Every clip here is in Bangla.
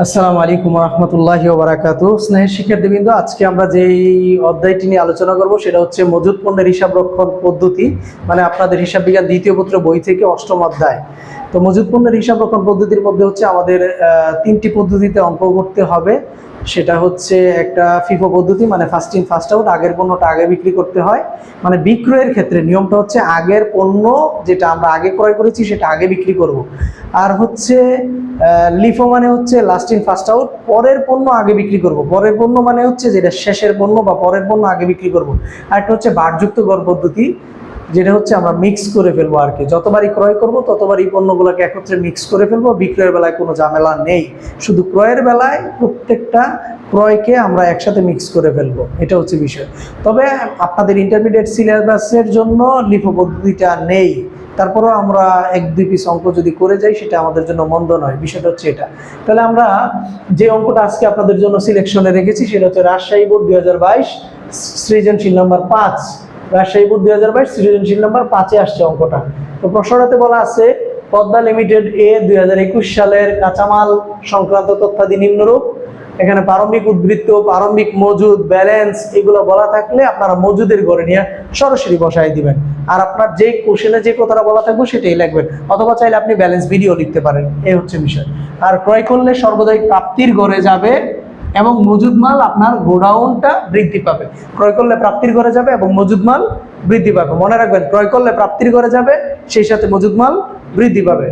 আসসালামু আলাইকুম রহমতুল্লাহি ওবরাকাতু। স্নেহের শিক্ষার্থীবৃন্দ, আজকে আমরা যেই অধ্যায়টি নিয়ে আলোচনা করব, সেটা হচ্ছে মজুদ পণ্যের হিসাব রক্ষণ পদ্ধতি মানে আপনাদের হিসাব বিজ্ঞান দ্বিতীয় পত্র বই থেকে অষ্টম অধ্যায়। তো মজুদ পণ্যের হিসাব রক্ষণ পদ্ধতির মধ্যে হচ্ছে আমাদের তিনটি পদ্ধতিতে অঙ্ক করতে হবে। সেটা হচ্ছে একটা ফিফো পদ্ধতি মানে ফার্স্ট ইন ফার্স্ট আউট আগের পণ্যটা আগে বিক্রি করতে হয়। মানে বিক্রয়ের ক্ষেত্রে নিয়মটা হচ্ছে আগের পণ্য যেটা আমরা আগে ক্রয় করেছি সেটা আগে বিক্রি করব। আর হচ্ছে লিফো মানে হচ্ছে লাস্ট ইন ফার্স্ট আউট পরের পণ্য আগে বিক্রি করব। পরের পণ্য মানে হচ্ছে যেটা শেষের পণ্য বা পরের পণ্য আগে বিক্রি করব। আর একটা হচ্ছে বারযুক্ত গড় পদ্ধতি। যেটা হচ্ছে আমরা মিক্স করে ফেলব আর কি। যতবারই ক্রয় করব, ততবারই পণ্যগুলোকে একত্রে মিক্স করে ফেলব। বিক্রয়ের বেলায় কোনো ঝামেলা নেই। শুধু ক্রয়ের বেলায় প্রত্যেকটা ক্রয়কে আমরা একসাথে মিক্স করে ফেলব। এটা হচ্ছে বিষয়। তবে আপনাদের ইন্টারমিডিয়েট সিলেবাসের জন্য লিফো পদ্ধতিটা নেই। তারপরেও আমরা এক, দুই পিস অঙ্ক যদি করে যাই, সেটা আমাদের জন্য মন্দ নয়। বিষয়টা হচ্ছে এটা। তাহলে আমরা যে অঙ্কটা আজকে আপনাদের জন্য সিলেকশনে রেখেছি, সেটা হচ্ছে রাজশাহী বোর্ড দুই হাজার বাইশ, সৃজনশীল নাম্বার পাঁচ। রাজশাহী দুই হাজার বাইশ সৃজনশীল নাম্বার পাঁচে আসছে অঙ্কটা। তো প্রশ্নটাতে বলা আছে, পদ্মা লিমিটেড এ দুই হাজার একুশ সালের কাঁচামাল সংক্রান্ত তথ্যাদি নিম্নরূপ। এখানে প্রারম্ভিক উদ্বৃত্ত প্রারম্ভিক মজুদ, ব্যালেন্স এগুলো বলা থাকলে আপনারা মজুদের ঘরে নিয়ে সরাসরি বসাই দিবেন। আর আপনার যে কোশ্চেনে যে কথাটা বলা থাকবে সেটাই লিখবেন অথবা চাইলে আপনি ব্যালেন্স ভিডিও লিখতে পারেন এই হচ্ছে বিষয়। আর ক্রয় করলে সর্বদাই প্রাপ্তির ঘরে যাবে এবং মজুদ মাল আপনার গোডাউনটা বৃদ্ধি পাবে। ক্রয় করলে প্রাপ্তির ঘরে যাবে এবং মজুদ মাল বৃদ্ধি পাবে। মনে রাখবেন, ক্রয় করলে প্রাপ্তির ঘরে যাবে, সেই সাথে মজুদ মাল বৃদ্ধি পাবে।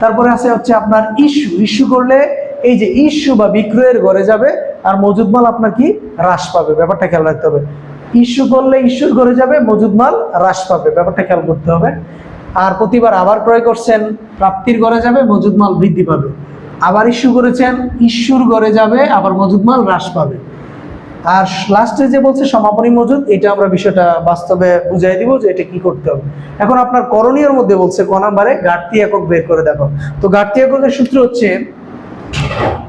তারপরে আছে হচ্ছে আপনার ইস্যু। ইস্যু করলে এই যে ইস্যু বা বিক্রয়ের ঘরে যাবে, আর মজুদ মাল আপনার কি? হ্রাস পাবে। ব্যাপারটা খেয়াল রাখতে হবে। ইস্যু করলে ইস্যুর ঘরে যাবে, মজুদ মাল হ্রাস পাবে। ব্যাপারটা খেয়াল করতে হবে। আর প্রতিবার আবার ক্রয় করছেন, প্রাপ্তির ঘরে যাবে, মজুদ মাল বৃদ্ধি পাবে। আবার ইস্যু করেছেন ইস্যুর গড়ে যাবে, আবার মজুদ মাল হ্রাস পাবে। আর লাস্টে যে বলছে সমাপনী মজুদ, এটা আমরা বিষয়টা বাস্তবে বুঝাই দিব যে এটা কি করতে হবে। এখন আপনার করণীয়র মধ্যে বলছে ক নাম্বারে, ঘাটতি একক বের করে দেখো। তো ঘাটতি এককের সূত্র হচ্ছে,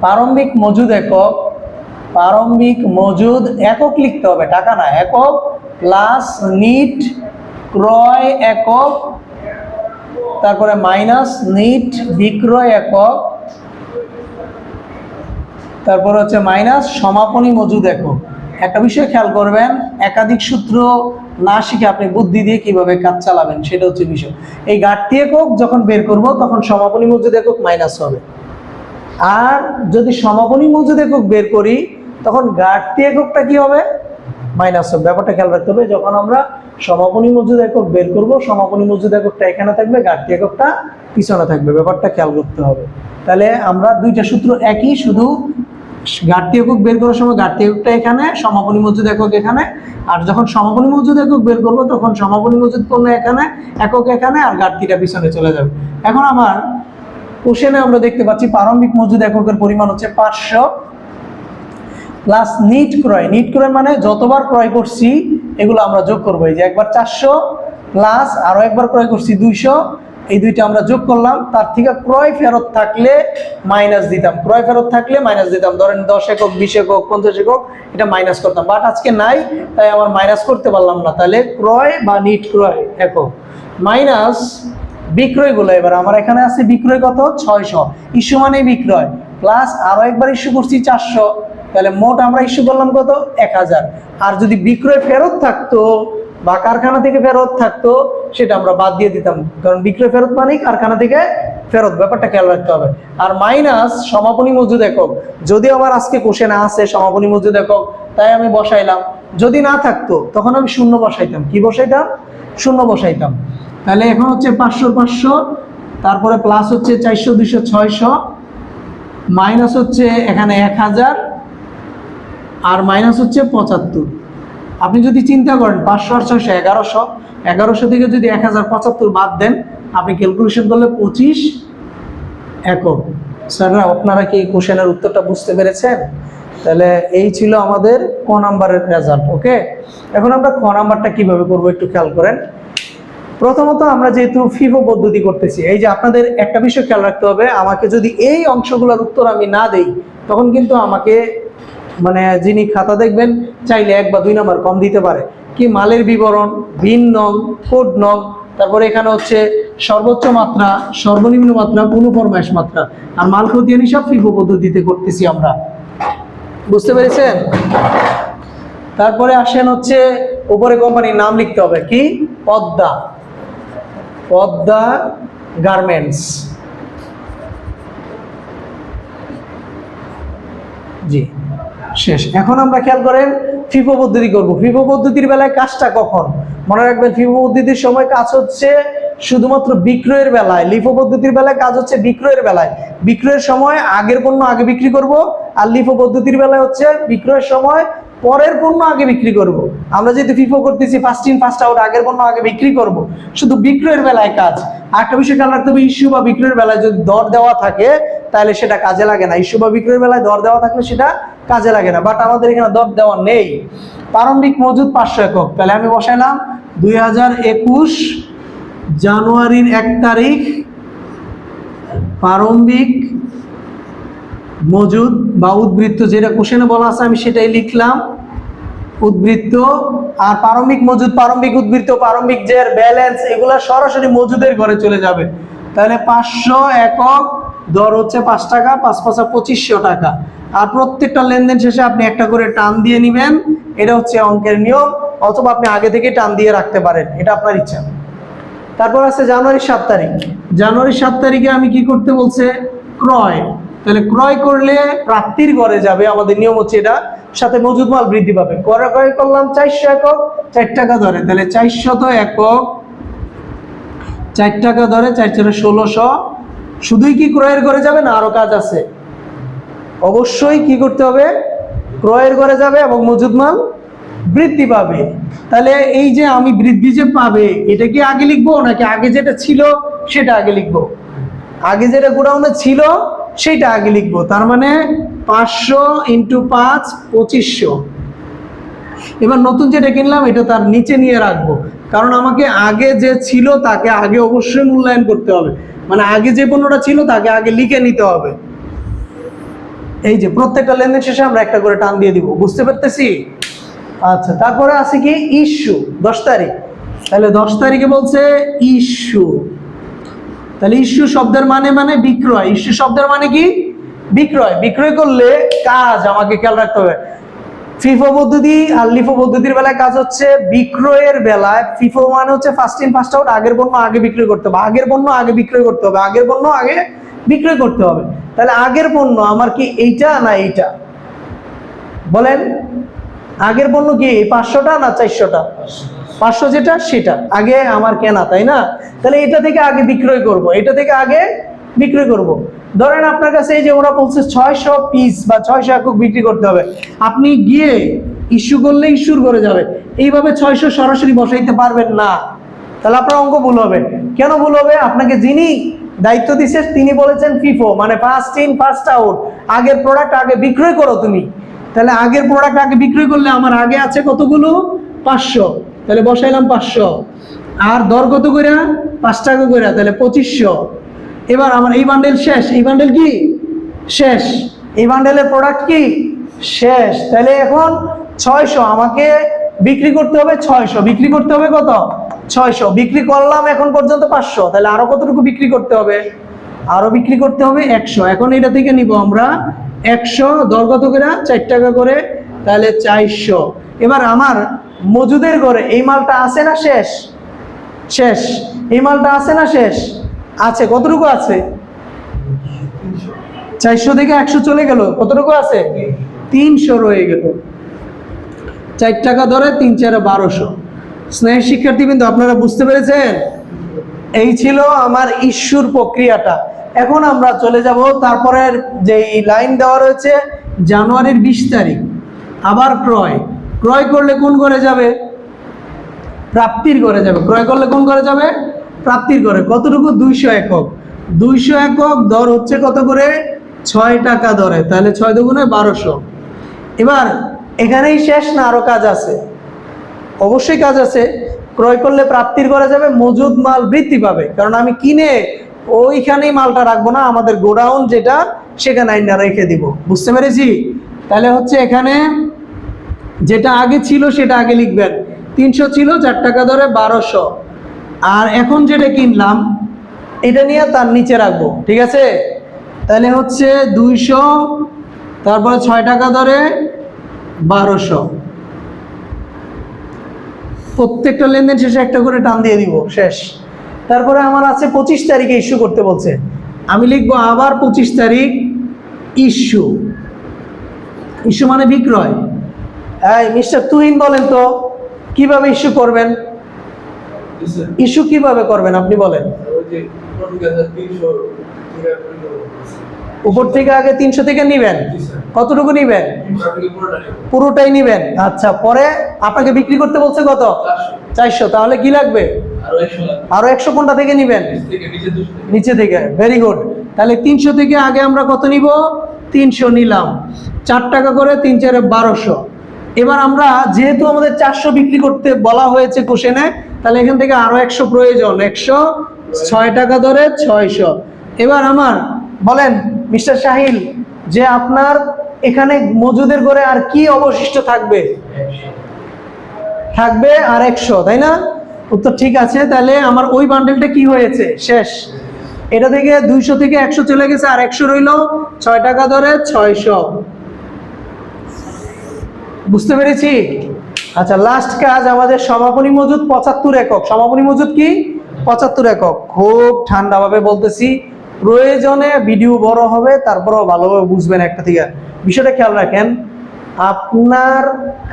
প্রারম্ভিক মজুদ একক, প্রারম্ভিক মজুদ একক লিখতে হবে, টাকা না, একক প্লাস নিট ক্রয় একক, তারপরে মাইনাস নিট বিক্রয় একক তারপর হচ্ছে মাইনাস, সমাপনী মজুদ একক। একটা বিষয় খেয়াল করবেন, একাধিক সূত্র না শিখে আপনি বুদ্ধি দিয়ে কীভাবে কাজ চালাবেন, সেটা হচ্ছে বিষয়। এই ঘাটতি একক যখন বের করব, তখন সমাপনী মজুদ একক মাইনাস হবে। আর যদি সমাপনী মজুদ একক বের করি, তখন ঘাটতি এককটা কি হবে? মাইনাস হবে। ব্যাপারটা খেয়াল রাখতে হবে, যখন আমরা সমাপনী মজুদ একক বের করব, সমাপনী মজুদ এককটা এখানে থাকবে, ঘাটতি এককটা পিছনে থাকবে। ব্যাপারটা খেয়াল করতে হবে। তাহলে আমরা দুইটা সূত্র একই, শুধু ঘাটতি একক বের করার সময় ঘাটতি এককটা এখানে, সমাপনী মজুদ একক এখানে। আর যখন সমাপনী মজুদ একক বের করব, তখন সমাপনী মজুদ পণ্য এখানে, একক এখানে, আর ঘাটতিটা পিছনে চলে যাবে। এখন আমার কোশ্চেনে আমরা দেখতে পাচ্ছি প্রারম্ভিক মজুদ এককের পরিমাণ হচ্ছে পাঁচশো। প্লাস নিট ক্রয় নিট ক্রয় মানে যতবার ক্রয় করছি, এগুলো আমরা যোগ করব। এই যে একবার চারশো প্লাস আরও একবার ক্রয় করছি দুইশো এই দুইটা আমরা যোগ করলাম, তার থেকে ক্রয় ফেরত থাকলে মাইনাস দিতাম। ক্রয় ফেরত থাকলে মাইনাস দিতাম। ধরেন দশ একক, বিশ একক, পঞ্চাশ একক, এটা মাইনাস করতাম। বাট আজকে নাই, তাই আমার মাইনাস করতে পারলাম না। তাহলে ক্রয় বা নিট ক্রয় একক। মাইনাস বিক্রয়গুলো এবার আমার এখানে আছে বিক্রয় কত? ছয়শো। ইস্যু মানে বিক্রয়। প্লাস আরও একবার ইস্যু করছি চারশো। তাহলে মোট আমরা ইস্যু করলাম কত? এক হাজার। আর যদি বিক্রয় ফেরত থাকতো বা কারখানা থেকে ফেরত থাকতো, সেটা আমরা বাদ দিয়ে দিতাম। কারণ বিক্রয় ফেরত মানেই কারখানা থেকে ফেরত, ব্যাপারটা খেয়াল রাখতে হবে। আর মাইনাস সমাপনী মজুদ একক। যদি আমার আজকে কোশ্চেন আছে সমাপনী মজুদ একক, তাই আমি বসাইলাম। যদি না থাকতো, তখন আমি শূন্য বসাইতাম। কি বসাইতাম? শূন্য বসাইতাম। তাহলে এখন হচ্ছে পাঁচশো পাঁচশো, তারপরে প্লাস হচ্ছে চারশো, দুইশো, ছয়শো মাইনাস হচ্ছে এখানে এক হাজার, আর মাইনাস হচ্ছে পঁচাত্তর। আপনি যদি চিন্তা করেন পাঁচশো, ছয়শো, এগারোশো এগারোশো থেকে যদি এক হাজার পঁচাত্তর বাদ দেন, আপনি ক্যালকুলেশন করলে পঁচিশ একক। স্যাররা, আপনারা কি কোশ্চেনের উত্তরটা বুঝতে পেরেছেন? তাহলে এই ছিল আমাদের ক নাম্বারের রেজাল্ট ওকে এখন আমরা ক নাম্বারটা কীভাবে করব একটু খেয়াল করেন। প্রথমত আমরা যেহেতু ফিফো পদ্ধতি করতেছি, এই যে আপনাদের একটা বিষয় খেয়াল রাখতে হবে, আমাকে যদি এই অংশগুলোর উত্তর আমি না দেই, তখন কিন্তু আমাকে মানে যিনি খাতা দেখবেন, চাইলে এক বা দুই নম্বর কম দিতে পারে। কি মালের বিবরণ, ভিন নং, কোড নং, তারপরে এখানে হচ্ছে সর্বোচ্চ মাত্রা, সর্বনিম্ন মাত্রা কোনো ফরমাইশ মাত্রা। আর মাল খতিয়ান হিসাব ফিফো পদ্ধতিতে করতেছি আমরা। বুঝতে পেরেছেন? তারপরে আসেন হচ্ছে উপরে কোম্পানির নাম লিখতে হবে। কি? পদ্মা। পদ্মা গার্মেন্টস। জি। শেষ। এখন আমরা খেয়াল করেন ফিফো পদ্ধতি করব। ফিফো পদ্ধতির বেলায় কাজটা কখন? মনে রাখবেন ফিফো পদ্ধতির সময় কাজ হচ্ছে শুধুমাত্র বিক্রয়ের বেলায়। লিফো পদ্ধতির বেলায় কাজ হচ্ছে বিক্রয়ের বেলায়। বিক্রয়ের সময় আগের পণ্য আগে বিক্রি করব আর লিফো পদ্ধতির বেলায় হচ্ছে বিক্রয়ের সময় পরের পণ্য আগে বিক্রি করব। আমরা যেহেতু ফিফো করতেছি ফার্স্ট ইন ফার্স্ট আউট আগের পণ্য আগে বিক্রি করব। শুধু বিক্রয়ের বেলায় কাজ। আর একটা বিষয় খেয়াল রাখতে হবে ইস্যু বা বিক্রয়ের বেলায় যদি দর দেওয়া থাকে তাহলে সেটা কাজে লাগে না। ইস্যু বা বিক্রয়ের বেলায় দর দেওয়া থাকলে সেটা কাজে লাগে না। বাট আমাদের এখানে দর দেওয়া নেই। প্রারম্ভিক মজুদ পাঁচশো একক। তাহলে আমি বসাইলাম দুই হাজার একুশ জানুয়ারির এক তারিখ। প্রারম্ভিক মজুদ বা উদ্বৃত্ত যেটা কোশ্চেনে বলা আছে আমি সেটাই লিখলাম। উদ্বৃত্ত আর প্রারম্ভিক মজুদ, প্রারম্ভিক উদ্বৃত্ত, প্রারম্ভিক যে ব্যালেন্স এগুলো সরাসরি মজুদের ঘরে চলে যাবে। তাহলে পাঁচশো একক দর হচ্ছে পাঁচ টাকা, পাঁচ পাঁচা পঁচিশশো টাকা। আর প্রত্যেকটা লেনদেন শেষে আপনি একটা করে টান দিয়ে নেবেন। এটা হচ্ছে অঙ্কের নিয়ম, অথবা আপনি আগে থেকে টান দিয়ে রাখতে পারেন, এটা আপনার ইচ্ছা। তারপর আছে জানুয়ারির সাত তারিখ। জানুয়ারির সাত তারিখে আমি কি করতে বলছে? ক্রয়। তাহলে ক্রয় করলে প্রাপ্তির ঘরে যাবে, আমাদের নিয়ম হচ্ছে এটা। সাথে মজুদ মাল বৃদ্ধি পাবে। ক্রয় ক্রয় করলাম চারশো একক, চার টাকা ধরে। তাহলে চারশত একক, চার টাকা ধরে চার চারে ষোলোশো শুধুই কি ক্রয়ের ঘরে যাবে না আরও কাজ আছে? অবশ্যই কি করতে হবে? ক্রয়ের ঘরে যাবে এবং মজুদ মাল বৃদ্ধি পাবে। তাহলে এই যে আমি বৃদ্ধি যে পাবে, এটা কি আগে লিখব নাকি আগে যেটা ছিল সেটা আগে লিখব? আগে যেটা গোডাউনে ছিল সেটা আগে লিখব। তার মানে পাঁচশো ইন্টু পাঁচ, পঁচিশশো। এবার নতুন যেটা কিনলাম, এটা তার নিচে নিয়ে রাখব। কারণ আমাকে আগে যে ছিল তাকে আগে অবশ্যই মূল্যায়ন করতে হবে। মানে আগে যে পণ্যটা ছিল তাকে আগে লিখে নিতে হবে। এই যে প্রত্যেকটা লেনদেন শেষে আমরা একটা করে টান দিয়ে দিব, বুঝতে পারতেছি? আচ্ছা তারপরে আছে কি ইস্যু, দশ তারিখ। তাহলে দশ তারিখে বলছে ইস্যু। তাহলে ইস্যু শব্দের মানে মানে বিক্রয়, ইস্যু শব্দের মানে কি? বিক্রয়। বিক্রয় করলে কাজ, আমাকে খেয়াল রাখতে হবে। ফিফো পদ্ধতি আর লিফো পদ্ধতির বেলায় কাজ হচ্ছে বিক্রয়ের বেলায়। ফিফো মানে হচ্ছে ফার্স্ট ইন ফার্স্ট আউট আগের পণ্য আগে বিক্রয় করতে হবে। আগের পণ্য আগে বিক্রয় করতে হবে। আগের পণ্য আগে বিক্রয় করতে হবে। তাহলে আগের পণ্য আমার কি এইটা না এইটা? বলেন, আগের পণ্য কি পাঁচশোটা না চারশোটা? পাঁচশো যেটা, সেটা। আগে আমার কেনা, তাই না? তাহলে এটা থেকে আগে বিক্রয় করব। এটা থেকে আগে বিক্রয় করব। ধরেন আপনার কাছে এই যে ওরা বলছে ছয়শো পিস বা ছয়শো একক বিক্রি করতে হবে। আপনি গিয়ে ইস্যু করলে ইস্যুর করে যাবে। এইভাবে ছয়শো সরাসরি বসাইতে পারবেন না। তাহলে আপনার অঙ্ক ভুল হবে। কেন ভুল হবে? আপনাকে যিনি দায়িত্ব দিচ্ছে তিনি বলেছেন ফিফো মানে ফার্স্ট ইন ফার্স্ট আউট আগের প্রোডাক্ট আগে বিক্রয় করো তুমি। তাহলে আগের প্রোডাক্ট আগে বিক্রয় করলে আমার আগে আছে কতগুলো? পাঁচশো। তাহলে বসাইলাম পাঁচশো। আর দর কত করে পাঁচ টাকা করে তাহলে পঁচিশশো। এবার আমার এই বান্ডেল শেষ। এই বান্ডেল কি? শেষ। এই বান্ডেলের প্রোডাক্ট কি? শেষ। তাহলে এখন ছয়শো। আমাকে বিক্রি করতে হবে ছয়শো। বিক্রি করতে হবে কত? ছয়শো। বিক্রি করলাম এখন পর্যন্ত পাঁচশো। তাহলে আরও কতটুকু বিক্রি করতে হবে? আরও বিক্রি করতে হবে একশো। এখন এটা থেকে নিব আমরা একশো। দর কত করে? চার টাকা করে। তাহলে চারশো। এবার আমার মজুদের ঘরে এই মালটা আছে না শেষ? শেষ। এই মালটা আছে না শেষ? আছে, কতটুকু আছে? চারশো থেকে একশো চলে গেল, কতটুকু আছে? তিনশো রয়ে গেল। চার টাকা ধরে তিন চারে বারোশো। স্নেহ শিক্ষার্থী কিন্তু আপনারা বুঝতে পেরেছেন? এই ছিল আমার ইস্যুর প্রক্রিয়াটা। এখন আমরা চলে যাব তারপরের যে লাইন দেওয়া রয়েছে, জানুয়ারির বিশ তারিখ। আবার ক্রয়। ক্রয় করলে কোন করে যাবে? প্রাপ্তির করে যাবে। ক্রয় করলে কোন করে যাবে? প্রাপ্তির করে। কতটুকু? দুইশো একক। দুইশো একক দর হচ্ছে কত করে? ছয় টাকা দরে। তাহলে ছয় দুগুণে বারোশো। এবার, এখানেই শেষ না, আরও কাজ আছে। অবশ্যই কাজ আছে। ক্রয় করলে প্রাপ্তির করা যাবে, মজুদ মাল বৃদ্ধি পাবে। কারণ আমি কিনে ওইখানেই মালটা রাখব না, আমাদের গোডাউন যেটা, সেখানে আইনা রেখে দিব। বুঝতে পেরেছি? তাহলে হচ্ছে এখানে যেটা আগে ছিল, সেটা আগে লিখবেন। তিনশো ছিল, চার টাকা ধরে বারোশো। আর এখন যেটা কিনলাম, এটা নিয়ে তার নিচে রাখব, ঠিক আছে? তাহলে হচ্ছে দুইশো, তারপরে ছয় টাকা ধরে বারোশো। প্রত্যেকটা লেনদেন শেষে একটা করে টান দিয়ে দিব, শেষ। তারপরে আমার আছে পঁচিশ তারিখে ইস্যু করতে বলছে। আমি লিখব আবার পঁচিশ তারিখ ইস্যু। ইস্যু মানে বিক্রয়। এই মিস্টার তুহিন বলেন তো, কীভাবে ইস্যু করবেন? ইস্যু কীভাবে করবেন আপনি বলেন। উপর থেকে আগে তিনশো থেকে নিবেন? কতটুকু নিবেন? পুরোটাই নিবেন? আচ্ছা পরে আপনাকে বিক্রি করতে বলছে কত? চারশো। তাহলে কি লাগবে? আরও একশো কোনটা থেকে নিবেন? নিচে থেকে ভেরি গুড তাহলে তিনশো থেকে আগে আমরা কত নিব? তিনশো নিলাম। চার টাকা করে তিন চারে বারোশো। এবার আমরা যেহেতু আমাদের চারশো বিক্রি করতে বলা হয়েছে কোশেনে তাহলে এখান থেকে আরও একশো প্রয়োজন, একশো, ছয় টাকা ধরে ছয়শো। এবার আমার, বলেন, মিস্টার শাহিল, যে আপনার এখানে মজুদের করে আর কি অবশিষ্ট থাকবে? থাকবে আর একশো, তাই না? উত্তর ঠিক আছে, তাহলে আমার ওই বান্ডেলটা কি হয়েছে? শেষ। এটা থেকে দুইশো থেকে একশো চলে গেছে, আর একশো রইল ছয় টাকা ধরে ছয়শো। বুঝতে পেরেছি? আচ্ছা লাস্ট কাজ আমাদের সমাপনী মজুদ পঁচাত্তর একক। সমাপনী মজুদ কি? পঁচাত্তর একক। খুব ঠান্ডাভাবে বলতেছি, প্রয়োজনে ভিডিও বড় হবে, তারপরেও ভালোভাবে বুঝবেন একটা থেকে। বিষয়টা খেয়াল রাখেন, আপনার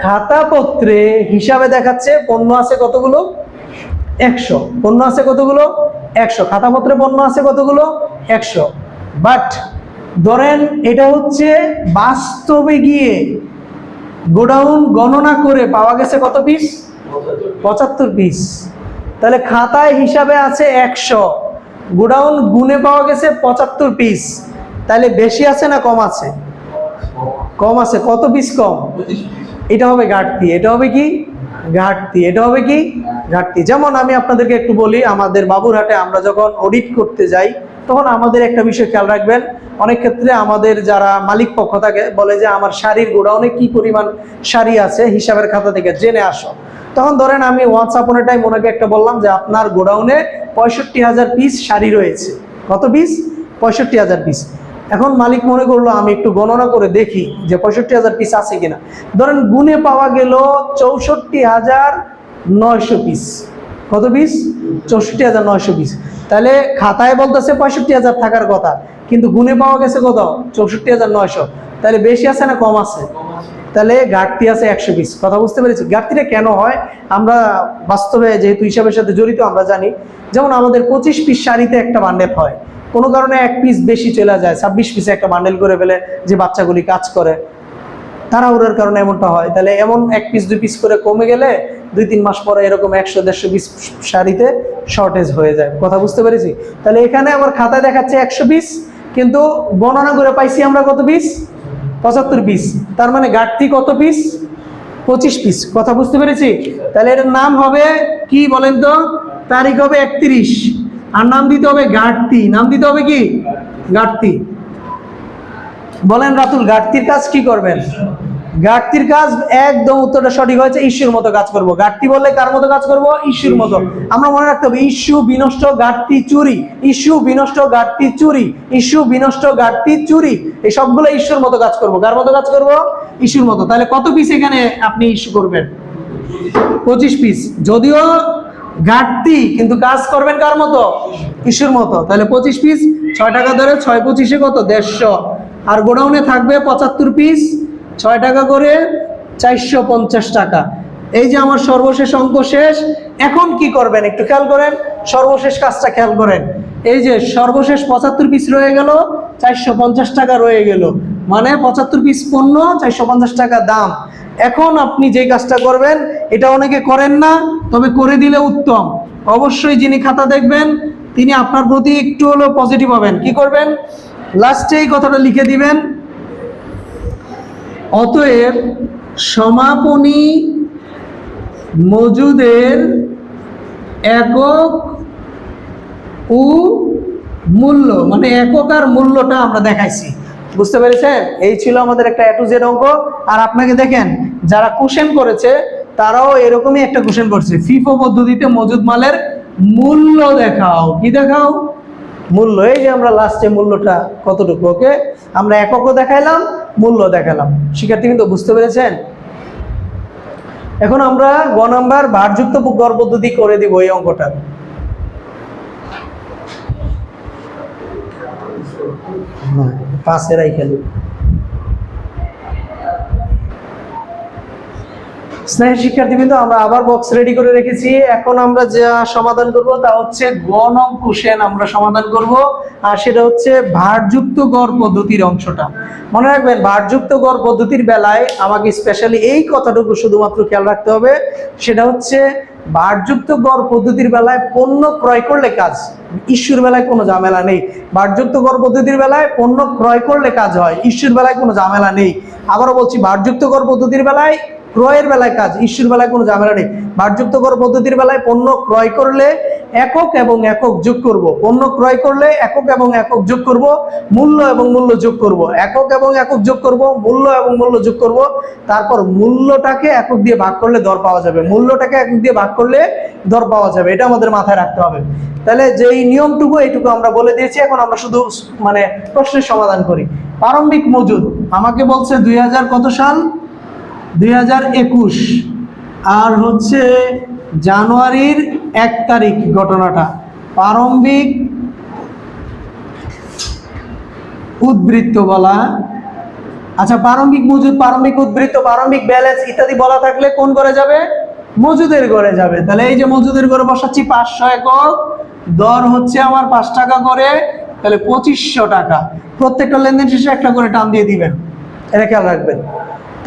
খাতাপত্রে হিসাবে দেখাচ্ছে পণ্য আছে কতগুলো? একশো। পণ্য আছে কতগুলো? একশো। খাতাপত্রে পণ্য আছে কতগুলো? একশো। বাট ধরেন এটা হচ্ছে বাস্তবে গিয়ে গোডাউন গণনা করে পাওয়া গেছে কত পিস পঁচাত্তর পিস তাহলে খাতায় হিসাবে আছে একশো। গোডাউন গুনে পাওয়া গেছে পঁচাত্তর পিস তাহলে বেশি আছে না কম আছে? কম আছে। কত পিস কম? এটা হবে ঘাটতি। এটা হবে কি? ঘাটতি। এটা হবে কি? ঘাটতি। যেমন আমি আপনাদেরকে একটু বলি, আমাদের বাবুরহাটে আমরা যখন অডিট করতে যাই তখন আমাদের একটা বিষয় খেয়াল রাখবেন, অনেক ক্ষেত্রে আমাদের যারা মালিক পক্ষ থাকে বলে যে, আমার শাড়ির গোডাউনে কি পরিমাণ শাড়ি আছে? হিসাবের খাতা থেকে জেনে আসো। তখন ধরেন আমি ওয়ান্স আপন টাইম ওনাকে একটা বললাম যে, আপনার গোডাউনে পঁয়ষট্টি হাজার পিস শাড়ি রয়েছে। কত পিস পঁয়ষট্টি হাজার পিস এখন মালিক মনে করল, আমি একটু গণনা করে দেখি যে পঁয়ষট্টি হাজার পিস আছে কিনা। ধরেন গুনে পাওয়া গেল চৌষট্টি হাজার নয়শো পিস কত পিস চৌষট্টি হাজার নয়শো পিস তাহলে খাতায় বলতেছে পঁয়ষট্টি হাজার থাকার কথা, কিন্তু গুনে পাওয়া গেছে কত? চৌষট্টি হাজার নয়শো। তাহলে বেশি আছে না কম আছে? তাহলে ঘাটতি আছে একশো পিস কথা বুঝতে পেরেছি? ঘাটতিটা কেন হয়? আমরা বাস্তবে যেহেতু হিসাবের সাথে জড়িত, আমরা জানি। যেমন আমাদের পঁচিশ পিস শাড়িতে একটা বান্ডেল হয়। কোনো কারণে এক পিস বেশি চলে যায়। ছাব্বিশ পিসে একটা বান্ডেল করে ফেলে যে বাচ্চাগুলি কাজ করে। তাড়াহুড়োর কারণে এমনটা হয়। তাহলে এমন এক পিস দুই পিস করে কমে গেলে দুই তিন মাস পরে এরকম একশো, দেড়শো পিস শাড়িতে শর্টেজ হয়ে যায়। কথা বুঝতে পেরেছি? তাহলে এখানে আমার খাতায় দেখাচ্ছে একশো পিস কিন্তু গণনা করে পাইছি আমরা কত পিস পঁচাত্তর পিস তার মানে ঘাটতি কত পিস পঁচিশ পিস কথা বুঝতে পেরেছি? তাহলে এটার নাম হবে কি বলেন তো? তারিখ হবে একত্রিশ। আর নাম দিতে হবে ঘাটতি। নাম দিতে হবে কি? ঘাটতি। বলেন রাতুল, ঘাটতির কাজ কি করবেন? ঘাটতির কাজ একদম উত্তরটা সঠিক হয়েছে, ইস্যুর মতো কাজ করব। ঘাটতি বললে কার মতো কাজ করব? ইস্যুর মতো। আমরা মনে রাখতে হবে, ইস্যু বিনষ্ট, ঘাটতি চুরি। ইস্যু বিনষ্ট, ঘাটতি চুরি। ইস্যু বিনষ্ট, ঘাটতি চুরি। এই সবগুলো ইস্যুর মতো কাজ করব। কার মতো কাজ করব? ইস্যুর মতো। তাহলে কত পিস এখানে আপনি ইস্যু করবেন? পঁচিশ পিস যদিও ঘাটতি, কিন্তু কাজ করবেন কার মতো? ইস্যুর মতো। তাহলে পঁচিশ পিস ছয় টাকা ধরে ছয় পঁচিশে কত? দেড়শো। আর গোডাউনে থাকবে পঁচাত্তর পিস ছয় টাকা করে চারশো পঞ্চাশ টাকা। এই যে আমার সর্বশেষ অঙ্ক শেষ, এখন কি করবেন একটু খেয়াল করেন? সর্বশেষ কাজটা খেয়াল করেন। এই যে সর্বশেষ পঁচাত্তর পিস রয়ে গেল, চারশো পঞ্চাশ টাকা রয়ে গেল। মানে পঁচাত্তর পিস পণ্য, চারশো পঞ্চাশ টাকা দাম। এখন আপনি যে কাজটা করবেন, এটা অনেকে করেন না, তবে করে দিলে উত্তম। অবশ্যই যিনি খাতা দেখবেন, তিনি আপনার প্রতি একটু হলেও পজিটিভ হবেন। কি করবেন? লাস্টে এই কথাটা লিখে দিবেন অতএব সমাপনী মজুদের একক ও মূল্য মানে একক আর মূল্যটা আমরা দেখাইছি। বুঝতে পেরেছেন? এই ছিল আমাদের একটা এ জেড অঙ্ক। আর আপনাকে দেখেন, যারা কোশ্চেন করেছে, তারাও এরকমই একটা কোশ্চেন করছে। ফিফো পদ্ধতিতে মজুদ মালের মূল্য দেখাও। কি দেখাও? মূল্য। এই যে আমরা লাস্টে মূল্যটা কতটুকু ওকে আমরা এককও দেখাইলাম মূল্য দেখালাম। শিক্ষার্থী কিন্তু বুঝতে পেরেছেন? এখন আমরা গ নাম্বার ভারযুক্ত গড় পদ্ধতি করে দিব এই অঙ্কটা। পাশেরাই খেলি স্নেহ শিক্ষার্থীবৃন্দ, আমরা আবার বক্স রেডি করে রেখেছি। এখন আমরা যা সমাধান করব তা হচ্ছে গণ নং কোশ্চেন আমরা সমাধান করব, আর সেটা হচ্ছে ভারযুক্ত গড় পদ্ধতির অংশটা। মনে রাখবেন, ভারযুক্ত গড় পদ্ধতির বেলায় আমাকে স্পেশালি এই কথাটুকু শুধুমাত্র খেয়াল রাখতে হবে, সেটা হচ্ছে ভারযুক্ত গড় পদ্ধতির বেলায় পণ্য ক্রয় করলে কাজ, ইস্যুর বেলায় কোনো ঝামেলা নেই। ভারযুক্ত গড় পদ্ধতির বেলায় পণ্য ক্রয় করলে কাজ হয়, ইস্যুর বেলায় কোনো ঝামেলা নেই। আবারও বলছি, ভারযুক্ত গড় পদ্ধতির বেলায় ক্রয়ের বেলায় কাজ, ইস্যুর বেলায় কোনো ঝামেলা নেই। ভারযুক্ত কর পদ্ধতির বেলায় পণ্য ক্রয় করলে একক এবং একক যোগ করব। পণ্য ক্রয় করলে একক এবং একক যোগ করব, মূল্য এবং মূল্য যোগ করব। একক এবং একক যোগ করব, মূল্য এবং মূল্য যোগ করব। তারপর মূল্যটাকে একক দিয়ে ভাগ করলে দর পাওয়া যাবে। মূল্যটাকে একক দিয়ে ভাগ করলে দর পাওয়া যাবে। এটা আমাদের মাথায় রাখতে হবে। তাহলে যেই নিয়মটুকু এইটুকু আমরা বলে দিয়েছি, এখন আমরা শুধু মানে প্রশ্নের সমাধান করি। প্রারম্ভিক মজুদ আমাকে বলছে দুই হাজার কত সাল? দুই হাজার একুশ। আর হচ্ছে জানুয়ারির এক তারিখ ঘটনাটা। প্রারম্ভিক উদ্বৃত্ত বলা। আচ্ছা প্রারম্ভিক মজুদ, প্রারম্ভিক উদ্বৃত্ত, প্রারম্ভিক ব্যালেন্স ইত্যাদি বলা থাকলে কোন করে যাবে? মজুদের ঘরে যাবে। তাহলে এই যে মজুদের ঘরে বসাচ্ছি পাঁচশো একক দর হচ্ছে আমার পাঁচ টাকা করে, তাহলে পঁচিশশো টাকা। প্রত্যেকটা লেনদেন শেষে একটা করে টান দিয়ে দিবেন। এটা খেয়াল রাখবেন।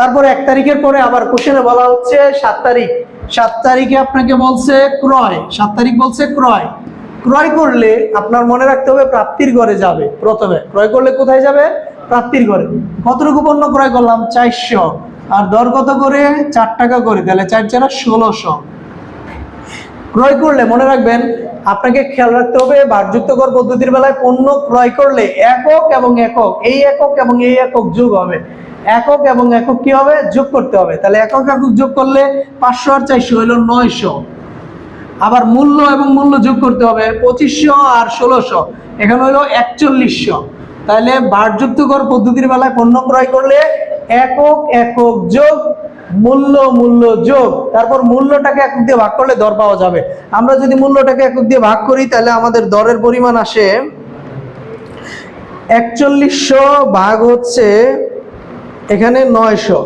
তারপরে এক তারিখের পরে আবার কোশ্চেনে বলা হচ্ছে সাত তারিখ। সাত তারিখে আপনাকে বলছে ক্রয়। সাত তারিখ বলছে ক্রয়। ক্রয় করলে আপনার মনে রাখতে হবে প্রাপ্তির ঘরে যাবে, প্রথমে। ক্রয় করলে কোথায় যাবে? প্রাপ্তির ঘরে। কতটুকু পণ্য ক্রয় করলাম? চারশো। আর দর কত করে? চার টাকা করে। তাহলে চার চারা ষোলোশো। ক্রয় করলে মনে রাখবেন, আপনাকে খেয়াল রাখতে হবে ভারযুক্ত কর পদ্ধতির বেলায় পণ্য ক্রয় করলে একক এবং একক। এই একক এবং এই একক যোগ হবে। একক এবং একক কি হবে? যোগ করতে হবে। তাহলে একক একক যোগ করলে পাঁচশো আর চারশো হলো নয়শো। আবার মূল্য এবং মূল্য যোগ করতে হবে পঁচিশশো আর ষোলোশো। এখানে হলো একচল্লিশশো। তাহলে ভারযুক্ত কর পদ্ধতির বেলায় পণ্য ক্রয় করলে? একক একক যোগ, মূল্য মূল্য যোগ। তারপর মূল্যটাকে একক দিয়ে ভাগ করলে দর পাওয়া যাবে। আমরা যদি মূল্যটাকে একক দিয়ে ভাগ করি, তাহলে আমাদের দরের পরিমাণ আসে একচল্লিশশো ভাগ হচ্ছে এখানে নয়শো।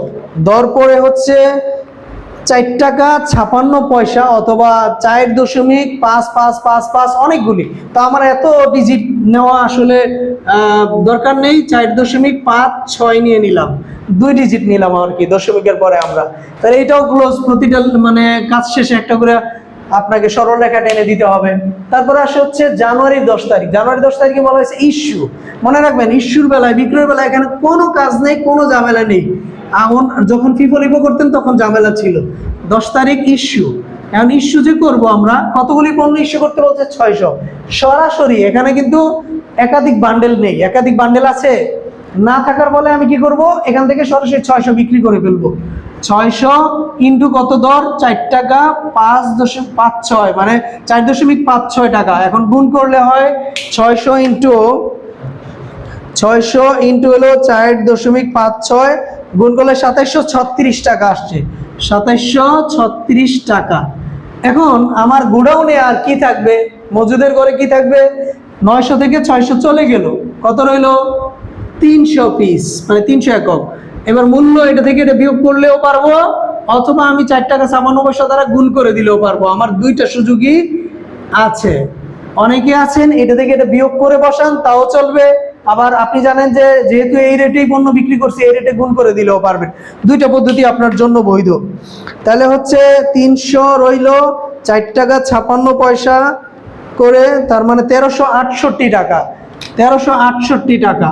দর পড়ে হচ্ছে চার টাকা ছাপান্ন পয়সা অথবা চার দশমিক পাঁচ পাঁচ পাঁচ পাঁচ অনেকগুলি। তো আমার এত ডিজিট নেওয়া আসলে দরকার নেই। চার দশমিক পাঁচ ছয় নিয়ে নিলাম। দুই ডিজিট নিলাম আর কি, দশমিকের পরে আমরা। তাহলে এটাও ক্লোজ প্রতিটা মানে কাজ শেষে একটা করে আপনাকে সরল রেখা টেনে দিতে হবে। তারপরে আসে হচ্ছে জানুয়ারির দশ তারিখ। জানুয়ারি দশ তারিখে বলা হয়েছে ইস্যু। মনে রাখবেন, ইস্যুর বেলায়, বিক্রয়ের বেলায় এখানে কোনো কাজ নেই, কোনো ঝামেলা নেই। এখন যখন ফিফো লিপো করতেন, তখন ঝামেলা ছিল। দশ তারিখ ইস্যু। এখন ইস্যু যে করব আমরা, কতগুলি পণ্য ইস্যু করতে বলছে ছয়শো। সরাসরি এখানে কিন্তু একাধিক বান্ডেল নেই। একাধিক বান্ডেল আছে। না থাকার বলে আমি কি করব? এখান থেকে সরাসরি ছয়শো বিক্রি করে ফেলব। ছয়শো ইন্টু কত দর? চার টাকা পাঁচ দশমিক পাঁচ ছয় মানে চার দশমিক পাঁচ ছয় টাকা। এখন গুণ করলে হয় ছয়শো ইন্টু ছয়শো ইন্টু হলো চার দশমিক পাঁচ ছয়, গুণ করলে সাতাইশশো ছত্রিশ টাকা আসছে। সাতাইশশো ছত্রিশ টাকা। এখন আমার গোডাউনে আর কি থাকবে? মজুদের ঘরে কি থাকবে? নয়শো থেকে ছয়শো চলে গেল। কত রইল? তিনশো পিস মানে তিনশো একক। এবার মূল্য এটা থেকে এটা বিয়োগ করলেও পারব, অথবা আমি চার টাকা ছাপান্ন পয়সা দ্বারা গুণ করে দিলেও পারব। আমার দুইটা সুযোগই আছে। অনেকে আছেন, এটা থেকে এটা বিয়োগ করে বসান, তাও চলবে। আবার আপনি জানেন যে যেহেতু এই রেটেই পণ্য বিক্রি করছি, এই রেটে গুণ করে দিলেও পারবেন। দুইটা পদ্ধতি আপনার জন্য বৈধ। তাহলে হচ্ছে তিনশো রইল চার টাকা ছাপান্ন পয়সা করে, তার মানে তেরোশো আটষট্টি টাকা। তেরোশো আটষট্টি টাকা।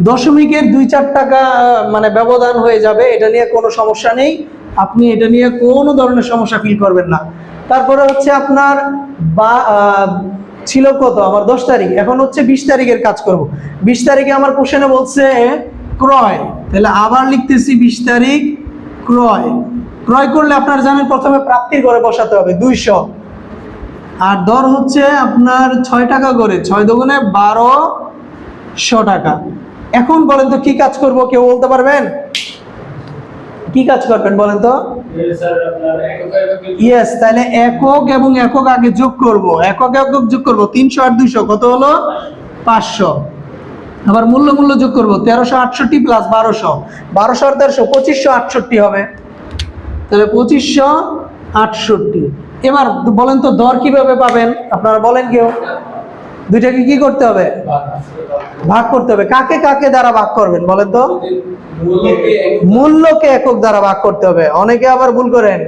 দশমিকের দুই চার টাকা মানে ব্যবধান হয়ে যাবে, এটা নিয়ে কোনো সমস্যা নেই। আপনি এটা নিয়ে কোনো ধরনের সমস্যা ফিল করবেন না। তারপরে হচ্ছে আপনার বা ছিল কত? আমার দশ তারিখ। এখন হচ্ছে বিশ তারিখের কাজ করব। বিশ তারিখে আমার কোশ্চেনে বলছে, ক্রয়। তাহলে আবার লিখতেছি বিশ তারিখ, ক্রয়। ক্রয় করলে আপনার জানেন প্রথমে প্রাপ্তির করে বসাতে হবে, দুইশো। আর দর হচ্ছে আপনার ছয় টাকা করে, ছয় দোগুনে বারোশো টাকা। এখন বলেন তো, কি কাজ করব, কেউ বলতে পারবেন? কি কাজ করবেন বলেন তো? ইয়েস তাহলে একক এবং একক আগে যোগ করব। একক একক যোগ করব, তিনশো আর দুইশো, কত হলো? পাঁচশো। আবার মূল্য মূল্য যোগ করব, তেরোশো আটষট্টি প্লাস বারোশো। বারোশো আর তেরোশো, পঁচিশশো আটষট্টি হবে। তাহলে পঁচিশশো আটষট্টি। এবার বলেন তো, দর কীভাবে পাবেন? আপনারা বলেন কেউ। দুইটাকে কি করতে হবে? ভাগ করতে হবে। কাকে কাকে দ্বারা ভাগ করবেন বলেন তো? মূল্যকে একক দ্বারা। ভাগ করতে হবে। অনেকে আবার ভুল করেন।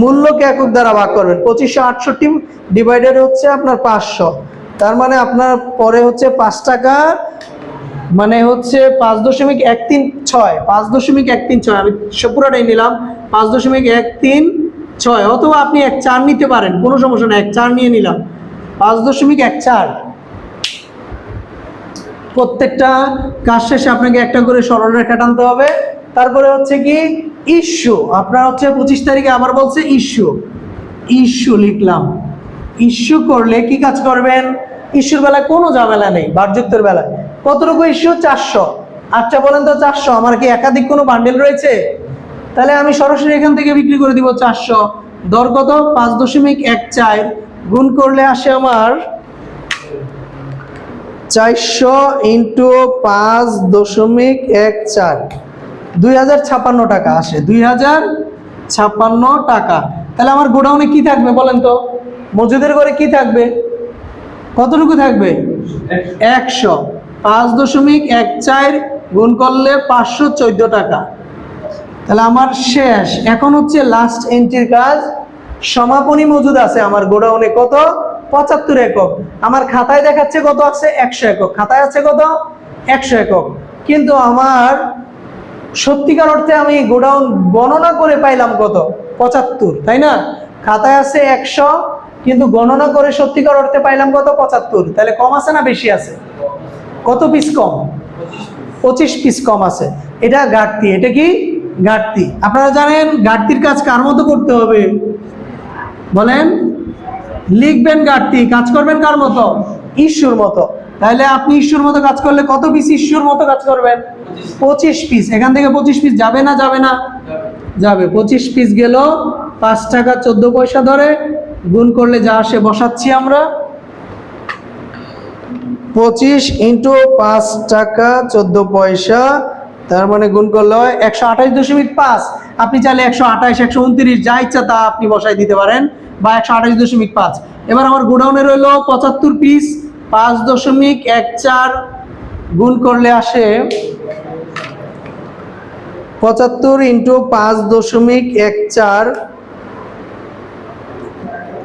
মূল্যকে একক দ্বারা ভাগ করবেন। পঁচিশশো আটষট্টি ডিভাইডেড হচ্ছে আপনার পাঁচশো। তার মানে আপনার পরে হচ্ছে পাঁচ টাকা মানে হচ্ছে পাঁচ দশমিক এক তিন ছয়। পাঁচ দশমিক এক তিন ছয়। আমি পুরোটাই নিলাম। পাঁচ দশমিক এক তিন ছয়। অথবা আপনি এক চার নিতে পারেন। কোনো সমস্যা নেই। এক চার নিয়ে নিলাম। পাঁচ দশমিক এক চার। প্রত্যেকটা কাজ শেষে আপনাকে একটা করে সরলরেখা টানতে হবে। তারপরে হচ্ছে কি, ইস্যু। আপনার হচ্ছে পঁচিশ তারিখে আবার বলছে ইস্যু। ইস্যু লিখলাম। ইস্যু করলে কি কাজ করবেন? ইস্যুর বেলায় কোনো ঝামেলা নেই, বারযুক্তের বেলায়। কতটুকু ইস্যু? চারশো। আচ্ছা বলেন তো চারশো। আমার কি একাধিক কোনো বান্ডেল রয়েছে? তাহলে আমি সরাসরি এখান থেকে বিক্রি করে দিব চারশো। দর কত? পাঁচ দশমিক এক চার। গুণ করলে আসে আমার চারশো ইন্টু পাঁচ দশমিক এক চার। দুই হাজার ছাপ্পান্ন টাকা আসে। দুই হাজার ছাপ্পান্ন টাকা। তাহলে আমার গোডাউনে কি থাকবে বলেন তো? মজুদের ঘরে কি থাকবে? কতটুকু থাকবে? একশো। পাঁচ দশমিক এক চার গুণ করলে পাঁচশো চোদ্দ টাকা। তাহলে আমার শেষ। এখন হচ্ছে লাস্ট এন্ট্রির কাজ। সমাপনী মজুদ আছে, আমার গোডাউনে কত? পঁচাত্তর একক। আমার খাতায় দেখাচ্ছে কত আছে? একশো একক। খাতায় আছে কত? একশো একক। কিন্তু আমার সত্যিকার অর্থে আমি গোডাউন গণনা করে পাইলাম কত? পঁচাত্তর, তাই না? খাতায় আছে একশো, কিন্তু গণনা করে সত্যিকার অর্থে পাইলাম কত? পঁচাত্তর। তাহলে কম আছে না বেশি আছে? কত পিস কম? পঁচিশ পিস কম আছে। এটা ঘাটতি। এটা কি? ঘাটতি। আপনারা জানেন, ঘাটতির কাজ কার মতো করতে হবে? বলেন লিখবেন ঘাটতি কাজ করবেন কার মতো? ঈশ্বর মতো। তাহলে আপনি ঈশ্বর মতো কাজ করলে কত পিস ইস্যুর মতো কাজ করবেন? পঁচিশ পিস এখান থেকে পঁচিশ পিস যাবে না যাবে না? যাবে। পঁচিশ পিস গেল পাঁচ টাকা চোদ্দ পয়সা ধরে গুণ করলে যা আসে বসাচ্ছি আমরা। পঁচিশ ইন্টু পাঁচ টাকা চোদ্দ পয়সা তার মানে গুণ করলে হয় একশো আঠাশ দশমিক পাঁচ। আপনি চাইলে একশো আঠাশ, একশো উনত্রিশ, যা ইচ্ছা তা আপনি বসাই দিতে পারেন বা একশো আঠাশ দশমিক পাঁচ। এবার আমার গোডাউনে রইল পঁচাত্তর পিস পাঁচ দশমিক এক চার গুণ করলে আসে পঁচাত্তর ইন্টু পাঁচ দশমিক এক চার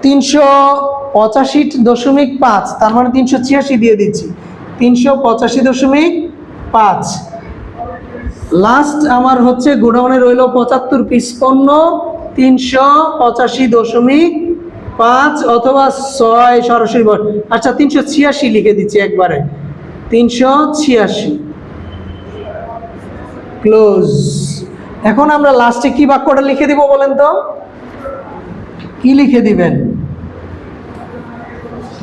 তিনশো পঁচাশি দশমিক পাঁচ, তার মানে তিনশো ছিয়াশি দিয়ে দিচ্ছি। তিনশো পঁচাশি দশমিক পাঁচ। লাস্ট আমার হচ্ছে গোডাউনে রইল পঁচাত্তর পিস পণ্য তিনশো পঁচাশি দশমিক পাঁচ অথবা ছয় সরাসরি আচ্ছা তিনশো ছিয়াশি লিখে দিচ্ছি একবারে। তিনশো ছিয়াশি। ক্লোজ এখন আমরা লাস্টে কি বাক্যটা লিখে দিব বলেন তো? কি লিখে দিবেন?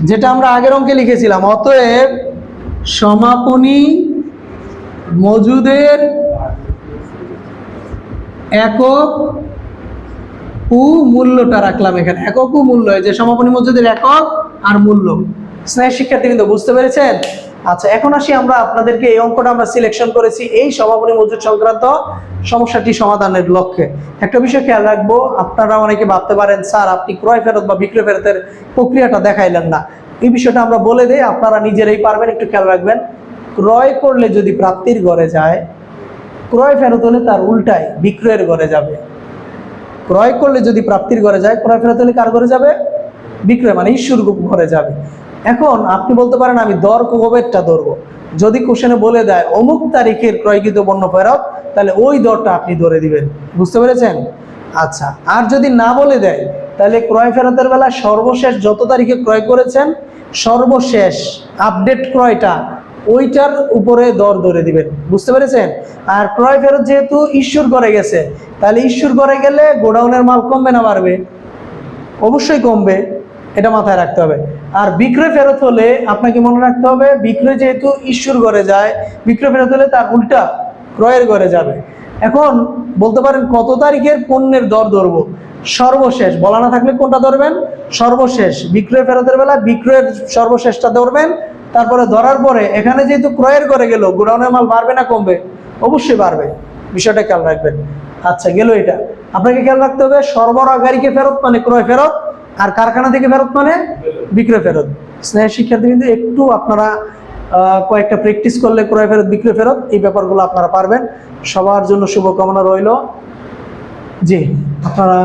যেটা আমরা আগের অঙ্কে লিখেছিলাম, অতএব সমাপনী মজুদের একক ও মূল্যটা রাখলাম এখানে। একক ও মূল্য যে সমাপনী মজুদের একক আর মূল্য। স্নেহ শিক্ষার্থীবৃন্দ, বুঝতে পেরেছেন? আচ্ছা এখন আসি আমরা আপনাদেরকে এই অঙ্কটা আমরা সিলেকশন করেছি, এই সমাপনী মজুদ সংক্রান্ত সমস্যাটি সমাধানের লক্ষ্যে। একটা বিষয় খেয়াল রাখব, আপনারা অনেকে ভাবতে পারেন, স্যার, আপনি ক্রয় ফেরত বা বিক্রয় ফেরতের প্রক্রিয়াটা দেখাইলেন না। এই বিষয়টা আমরা বলে দেই, আপনারা নিজেরাই পারবেন, একটু খেয়াল রাখবেন। ক্রয় করলে যদি প্রাপ্তির ঘরে যায় ক্রয় ফেরত হলে তার উল্টায় বিক্রয়ের ঘরে যাবে। ক্রয় করলে যদি প্রাপ্তির ঘরে যায়, ক্রয় ফেরত হলে কার ঘরে যাবে? বিক্রয় মানে ঈশ্বর ঘরে যাবে। এখন আপনি বলতে পারেন, আমি দর কবেরটা ধরবো? যদি কোশ্চেনে বলে দেয়, অমুক তারিখের ক্রয়কৃত পণ্য ফেরত, তাহলে ওই দরটা আপনি ধরে দিবেন। বুঝতে পেরেছেন? আচ্ছা আর যদি না বলে দেয়, তাহলে ক্রয় ফেরতের বেলা সর্বশেষ যত তারিখে ক্রয় করেছেন, সর্বশেষ আপডেট ক্রয়টা ওইটার উপরে দর ধরে দিবেন। বুঝতে পেরেছেন? আর ক্রয় ফেরত যেহেতু ঈশ্বর করে গেছে, তাহলে ঈশ্বর করে গেলে গোডাউনের মাল কমবে না বাড়বে? অবশ্যই কমবে, এটা মাথায় রাখতে হবে। আর বিক্রয় ফেরত হলে আপনাকে মনে রাখতে হবে, বিক্রয় যেহেতু ঈশ্বর ঘরে যায়, বিক্রয় ফেরত হলে তার উল্টা ক্রয়ের ঘরে যাবে। এখন বলতে পারেন কত তারিখের পণ্যের দর ধরবো? সর্বশেষ, বলা না থাকলে কোনটা ধরবেন? সর্বশেষ, বিক্রয় ফেরতের বেলা বিক্রয়ের সর্বশেষটা ধরবেন তারপরে ধরার পরে এখানে যেহেতু ক্রয়ের করে গেল, গোডাউনের মাল বাড়বে না কমবে? অবশ্যই বাড়বে। বিষয়টা খেয়াল রাখবেন। আচ্ছা গেল এটা। আপনাকে খেয়াল রাখতে হবে সরবরাহকারীকে ফেরত মানে ক্রয় ফেরত, আর কারখানা থেকে ফেরত মানে বিক্রয় ফেরত। স্নেহ শিক্ষার্থী কিন্তু একটু আপনারা কয়েকটা প্র্যাকটিস করলে ক্রয় ফেরত, বিক্রয় ফেরত, এই ব্যাপারগুলো আপনারা পারবেন। সবার জন্য শুভকামনা রইল। জি, আপনারা